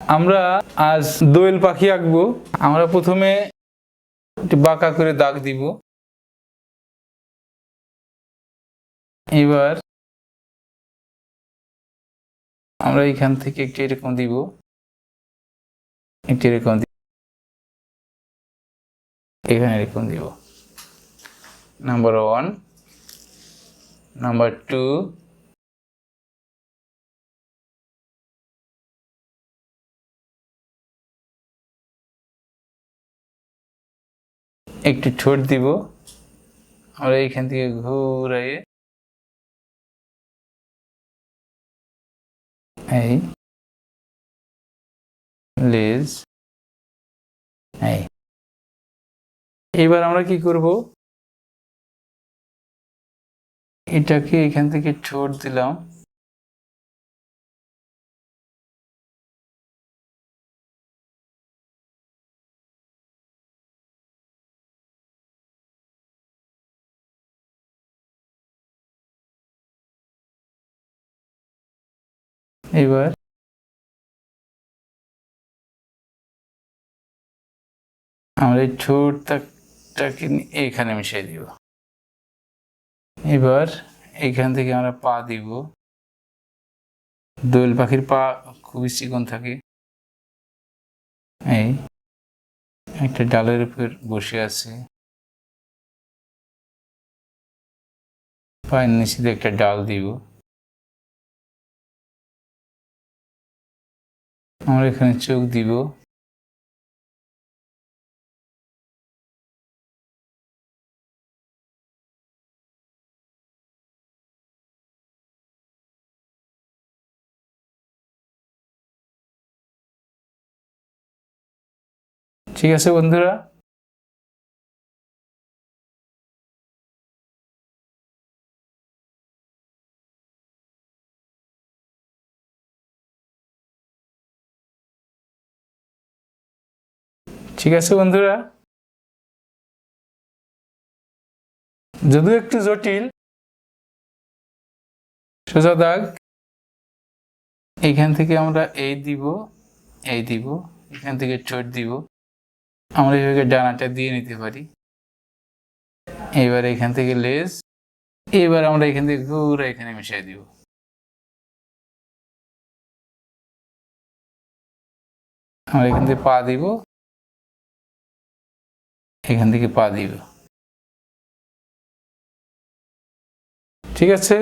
আমরা আজ দোয়েল পাখি আঁকবো। আমরা প্রথমে বাঁকা করে দাগ দিব। এবার আমরা এখান থেকে একটি এরকম দিব। একটি এরকম দিব। এখানে এরকম দিব। নাম্বার ওয়ান নাম্বার টু একটু ঠোঁট দিব। আমরা এইখান থেকে ঘুরাইয়ে এই লেজ, এই। এবার আমরা কি করব? এটাকে এখান থেকে ঠোঁট দিলাম। এবার আমরা এই ঠোঁটটাকে এখানে মিশিয়ে দিব। এবার এখান থেকে আমরা পা দিব। দোয়েল পাখির পা খুবই চিকন থাকে। এই একটা ডালের উপর বসে আছে। পায়ের নিচে একটা ডাল দিব। আমরা এখানে চোখ দিব। ঠিক আছে বন্ধুরা? ঠিক আছে বন্ধুরা? যদিও একটু জটিল, সোজা দাগ। এখান থেকে আমরা এই দিব এই দিব, এখান থেকে চোট দিব। আমরা এইভাবে ডানাটা দিয়ে নিতে পারি। এবার এখান থেকে লেস, এবার আমরা এখান থেকে ঘুরে এখানে মিশিয়ে দিব। আমরা এখান থেকে পা দিব। এখান থেকে পা দিব ঠিক আছে?